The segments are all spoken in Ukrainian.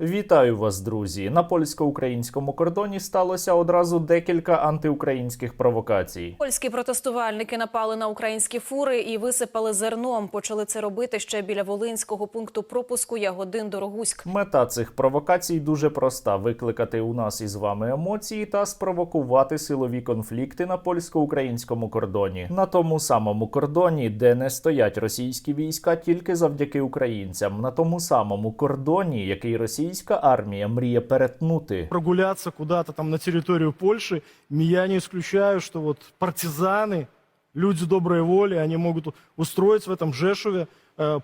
Вітаю вас, друзі! На польсько-українському кордоні сталося одразу декілька антиукраїнських провокацій. Польські протестувальники напали на українські фури і висипали зерном. Почали це робити ще біля волинського пункту пропуску Ягодин Дорогуськ. Мета цих провокацій дуже проста: викликати у нас із вами емоції та спровокувати силові конфлікти на польсько-українському кордоні, на тому самому кордоні, де не стоять російські війська, тільки завдяки українцям, на тому самому кордоні, який російська армія мріє перетнути. прогуляться куда-то там на территорию Польши, я не исключаю, что вот партизаны, люди доброй воли, они могут устроить в этом Жешуве э,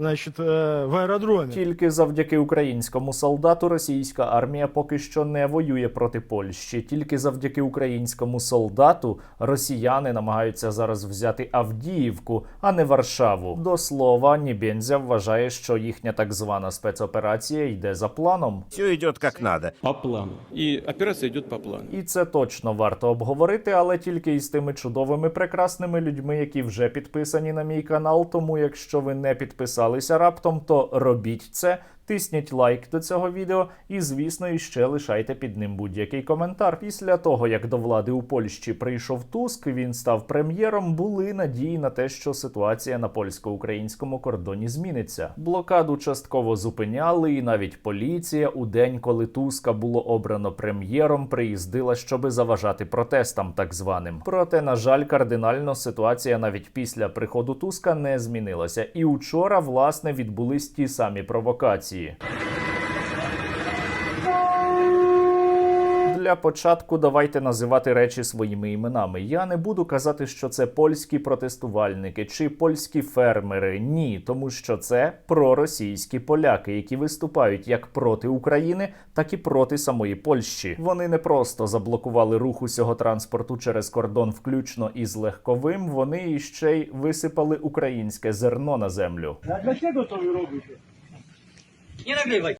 поганом, значит, э, в аэродроме. Тільки завдяки українському солдату російська армія поки що не воює проти Польщі. Тільки завдяки українському солдату росіяни намагаються зараз взяти Авдіївку, а не Варшаву. До слова, Нібензя вважає, що їхня так звана спецоперація йде за планом. Все идет как надо. по плану. И операция идет по плану. І це точно варто обговорити, але тільки із тими чудовими прекрасними людьми, які вже підписані на мій канал. Тому, якщо ви не підписалися раптом, то робіть це. Тисніть лайк до цього відео і, звісно, іще лишайте під ним будь-який коментар. Після того, як до влади у Польщі прийшов Туск, він став прем'єром. Були надії на те, що ситуація на польсько-українському кордоні зміниться. Блокаду частково зупиняли, і навіть поліція у день, коли Туска було обрано прем'єром, приїздила, щоби заважати протестам, так званим. Проте, на жаль, кардинально ситуація навіть після приходу Туска не змінилася. І учора, власне, відбулись ті самі провокації. Для початку давайте називати речі своїми іменами. Я не буду казати, що це польські протестувальники чи польські фермери. Ні, тому що це проросійські поляки, які виступають як проти України, так і проти самої Польщі. Вони не просто заблокували рух усього транспорту через кордон, включно із легковим. Вони іще й висипали українське зерно на землю. Nie nagrywaj!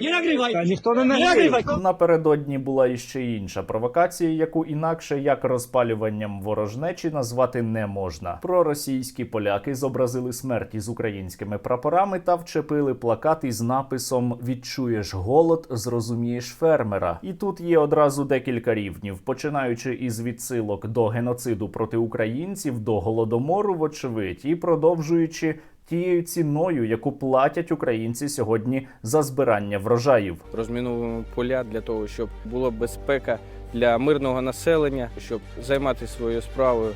Nie nagrywaj! Ніхто не nagrywaj! Напередодні була іще інша провокація, яку інакше як розпалюванням ворожнечі назвати не можна. Проросійські поляки зобразили смерті з українськими прапорами та вчепили плакат із написом Відчуєш голод, зрозумієш фермера. І тут є одразу декілька рівнів, починаючи із відсилок до геноциду проти українців, до голодомору, вочевидь, і продовжуючи. Тією ціною, яку платять українці сьогодні за збирання врожаїв. розміновуємо поля для того, щоб була безпека для мирного населення, щоб займатися своєю справою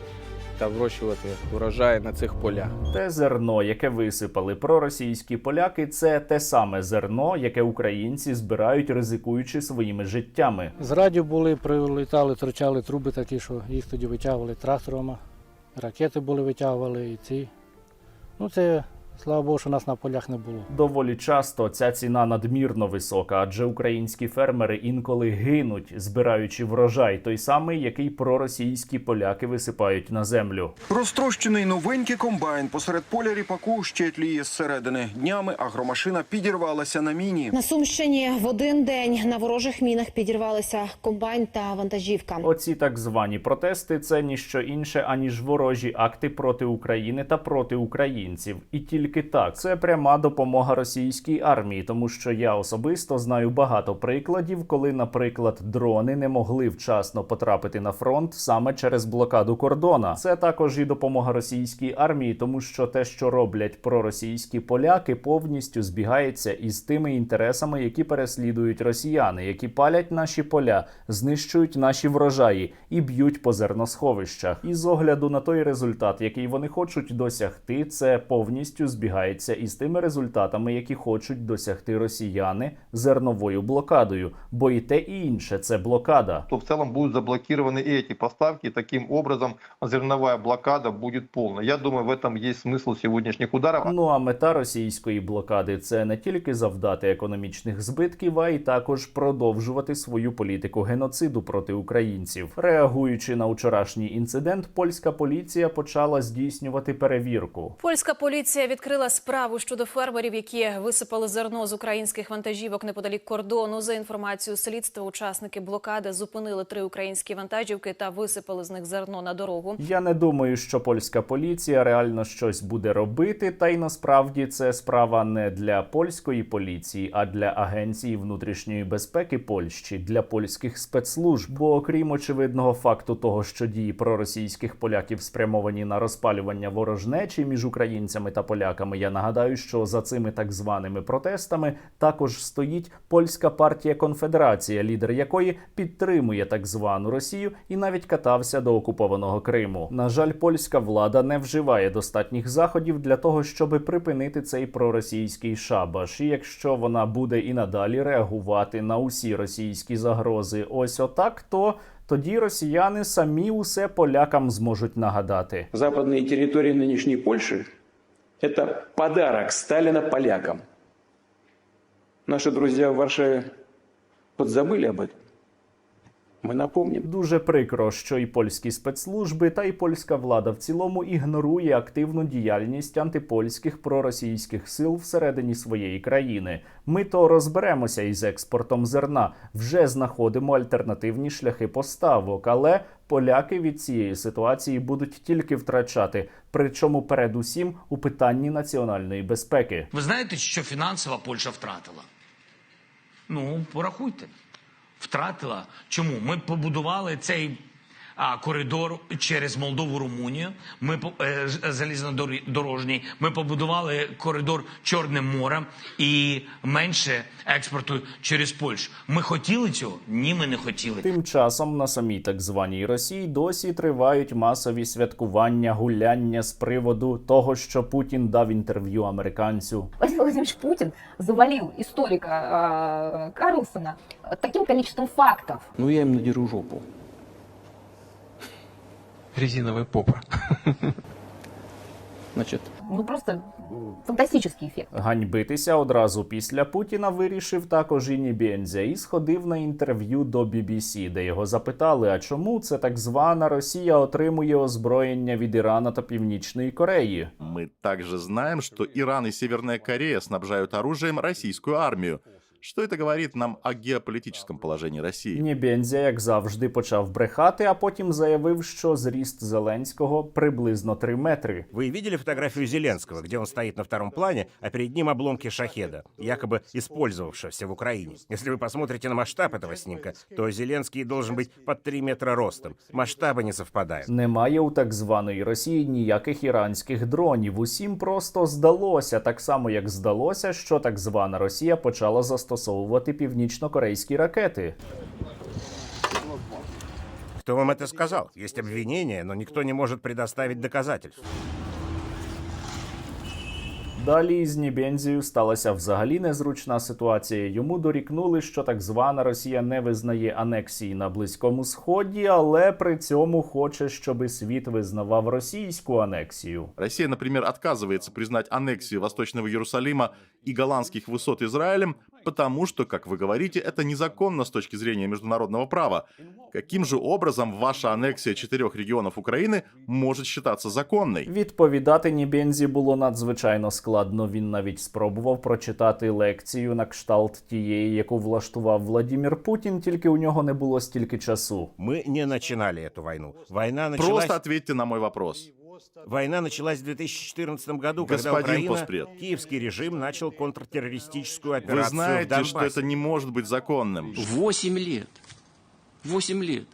та вирощувати урожаї на цих полях. Те зерно, яке висипали проросійські поляки, це те саме зерно, яке українці збирають, ризикуючи своїми життями. З радіо були, прилітали, торчали труби такі, що їх тоді витягували тракторами, ракети були витягували і ці. Ну це, слава Богу, що нас на полях не було. Доволі часто ця ціна надмірно висока, адже українські фермери інколи гинуть, збираючи врожай, той самий, який проросійські поляки висипають на землю. Розтрощений новенький комбайн посеред поля ріпаку ще тліє зсередини. Днями агромашина підірвалася на міні. На Сумщині в один день на ворожих мінах підірвалися комбайн та вантажівка. Оці так звані протести це ніщо інше, аніж ворожі акти проти України та проти українців. І тільки так це пряма допомога російській армії, тому що я особисто знаю багато прикладів, коли, наприклад, дрони не могли вчасно потрапити на фронт саме через блокаду кордона. Це також і допомога російській армії, тому що те, що роблять проросійські поляки, повністю збігається із тими інтересами, які переслідують росіяни, які палять наші поля, знищують наші врожаї і б'ють по зерносховищах. І з огляду на той результат, який вони хочуть досягти, це повністю збігається із тими результатами, які хочуть досягти росіяни зерновою блокадою. Бо і те, і інше це блокада. то в целом будут заблокированы и эти поставки. Таким образом, зерновая блокада будет полной. Я думаю, в этом есть смысл сегодняшних ударов. Ну а мета російської блокади це не тільки завдати економічних збитків, а й також продовжувати свою політику геноциду проти українців. Реагуючи на вчорашній інцидент, польська поліція почала здійснювати перевірку. Польська поліція відкрила справу щодо фермерів, які висипали зерно з українських вантажівок неподалік кордону. За інформацією слідства, учасники блокади зупинили три українські вантажівки та висипали з них зерно на дорогу. Я не думаю, що польська поліція реально щось буде робити, та й насправді це справа не для польської поліції, а для агенції внутрішньої безпеки Польщі, для польських спецслужб. Бо окрім очевидного факту того, що дії проросійських поляків спрямовані на розпалювання ворожнечі між українцями та поляками, я нагадаю, що за цими так званими протестами також стоїть польська партія Конфедерація, лідер якої підтримує так звану Росію і навіть катався до окупованого Криму. На жаль, польська влада не вживає достатніх заходів для того, щоб припинити цей проросійський шабаш. І якщо вона буде і надалі реагувати на усі російські загрози, ось отак, то тоді росіяни самі усе полякам зможуть нагадати. Западные территории нынешней Польши – это подарок Сталина полякам. Наши друзья в Варшаве подзабыли об этом. Мы напомним. Дуже прикро, що і польські спецслужби та й польська влада в цілому ігнорує активну діяльність антипольських проросійських сил всередині своєї країни. Ми то розберемося із експортом зерна, вже знаходимо альтернативні шляхи поставок, але поляки від цієї ситуації будуть тільки втрачати, причому передусім у питанні національної безпеки. Ви знаєте, що фінансово Польща втратила? Ну, порахуйте. Втратила. Чому? Ми побудували цей коридор через Молдову, Румунію. Ми по- е, залізнодорожній. Ми побудували коридор Чорним морем і менше експорту через Польщу. Ми хотіли цього? Ні, ми не хотіли. Тим часом на самій так званій Росії досі тривають масові святкування, гуляння з приводу того, що Путін дав інтерв'ю американцю. Владимир Владимирович Путин завалил историка э, Карлсона таким количеством фактов. Ну, я им надеру жопу. Резиновая попа. Значит, Ну просто м, фантастический эффект. Ганьбитися одразу після Путіна вирішив також і Нібензя і сходив на інтерв'ю до BBC, де його запитали, а чому це так звана Росія отримує озброєння від Ірана та Північної Кореї. Мы также знаем, что Иран и Северная Корея снабжают оружием российскую армию. Что это говорит нам о геополитическом положении России? Нібензя, як завжди, почав брехати, а потім заявив, що зріст Зеленського приблизно 3 метри. Вы видели фотографию Зеленского, где он стоит на втором плане, а перед ним обломки шахеда, якобы использовавшегося в Украине? Если вы посмотрите на масштаб этого снимка, то Зеленский должен быть под 3 метра ростом. Масштабы не совпадают. Немає у так званої Росії ніяких іранських дронів. Усім просто здалося, так само як здалося, що так звана Росія почала застосовувати північно-корейські ракети. Кто вам это сказал? Есть обвинения, но никто не может предоставить доказательств. Далі із Нібензією сталася взагалі незручна ситуація. Йому дорікнули, що так звана Росія не визнає анексії на Близькому Сході, але при цьому хоче, щоби світ визнавав російську анексію. Россия, например, отказывается признать аннексию Восточного Иерусалима и голландских высот Израилем, потому что, как вы говорите, это незаконно с точки зрения международного права. Каким же образом ваша аннексия четырех регионов Украины может считаться законной? Відповідати Нібензі було надзвичайно складно. Він навіть спробував прочитати лекцію на кшталт тієї, яку влаштував Владімір Путін, тільки у нього не було стільки часу. Мы не начинали эту войну. Война началась, Просто ответьте на мой вопрос. война началась в 2014 году, когда Господин Украина, Постпред. киевский режим начал контртеррористическую Вы операцию в знаете, Донбассе. что это не может быть законным. Восемь лет. Восемь лет.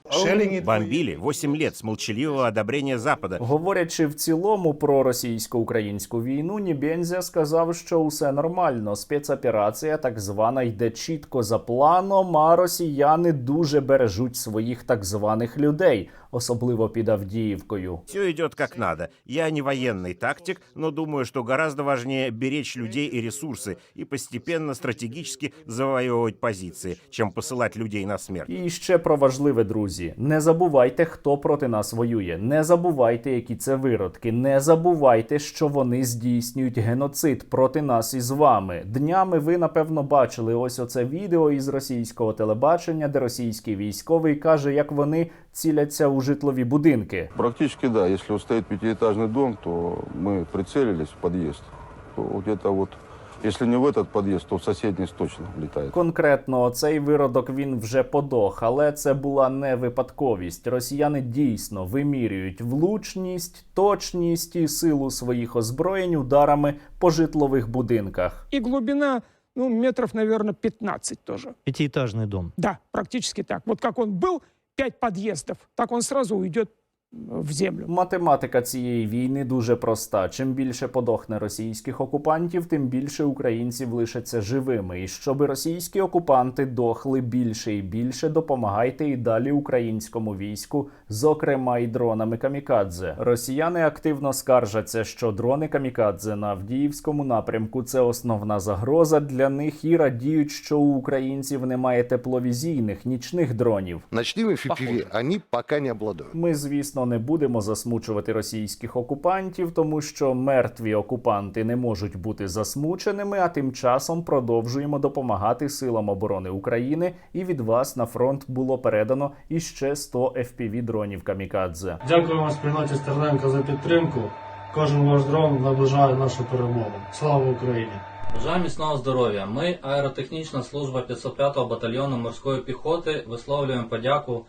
Бомбили 8 лет с молчаливого одобрения Запада. Говорячи в цілому про російсько-українську війну, Нібензя сказав, що усе нормально. Спецоперація так звана йде чітко за планом. А росіяни дуже бережуть своїх так званих людей, особливо під Авдіївкою. Все идет как надо. Я не военный тактик, но думаю, что гораздо важнее беречь людей и ресурсы и постепенно стратегически завоевывать позиции, чем посылать людей на смерть. І ще про важливе, друзі. Не забувайте, хто проти нас воює. Не забувайте, які це виродки. Не забувайте, що вони здійснюють геноцид проти нас із вами. Днями ви напевно бачили ось оце відео із російського телебачення, де російський військовий каже, як вони ціляться у житлові будинки. Практически да. Если вот стоит пятиэтажный дом, то мы прицелились в подъезд где-то вот, если не в этот подъезд, то в соседний точно летает. Конкретно цей виродок він вже подох, але це була не випадковість. Росіяни дійсно вимірюють влучність, точність і силу своїх озброєнь ударами по житлових будинках. И глубина, ну, метров, наверное, 15 тоже. Пятиэтажный дом. Да, практически так. Вот как он был, пять подъездов, так он сразу уйдет в землю. Математика цієї війни дуже проста. Чим більше подохне російських окупантів, тим більше українців лишаться живими. І щоб російські окупанти дохли більше і більше, допомагайте і далі українському війську, зокрема і дронами камікадзе. Росіяни активно скаржаться, що дрони камікадзе на Авдіївському напрямку це основна загроза для них і радіють, що у українців немає тепловізійних нічних дронів. Ночными FPV они пока не обладают. Ми, звісно, не будемо засмучувати російських окупантів, тому що мертві окупанти не можуть бути засмученими. А тим часом продовжуємо допомагати силам оборони України. І від вас на фронт було передано іще 100 fpv дронів камікадзе. Дякую вам спільноті Стерненка за підтримку. Кожен ваш дрон наближає нашу перемогу. Слава Україні! Бажаю міцного здоров'я. Ми, аеротехнічна служба 505-го батальйону морської піхоти, висловлюємо подяку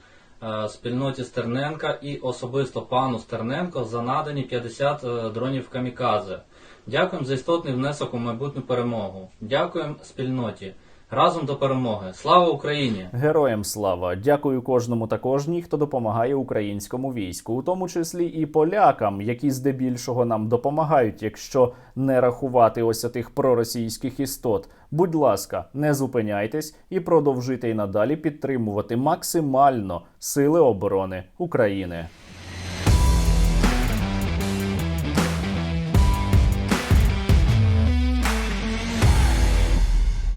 спільноті Стерненка і особисто пану Стерненко за надані 50 е, дронів камікадзе. Дякуємо за істотний внесок у майбутню перемогу. Дякуємо спільноті. Разом до перемоги. Слава Україні! Героям слава! Дякую кожному та кожній, хто допомагає українському війську, у тому числі і полякам, які здебільшого нам допомагають, якщо не рахувати ось отих проросійських істот. Будь ласка, не зупиняйтесь і продовжуйте й надалі підтримувати максимально сили оборони України.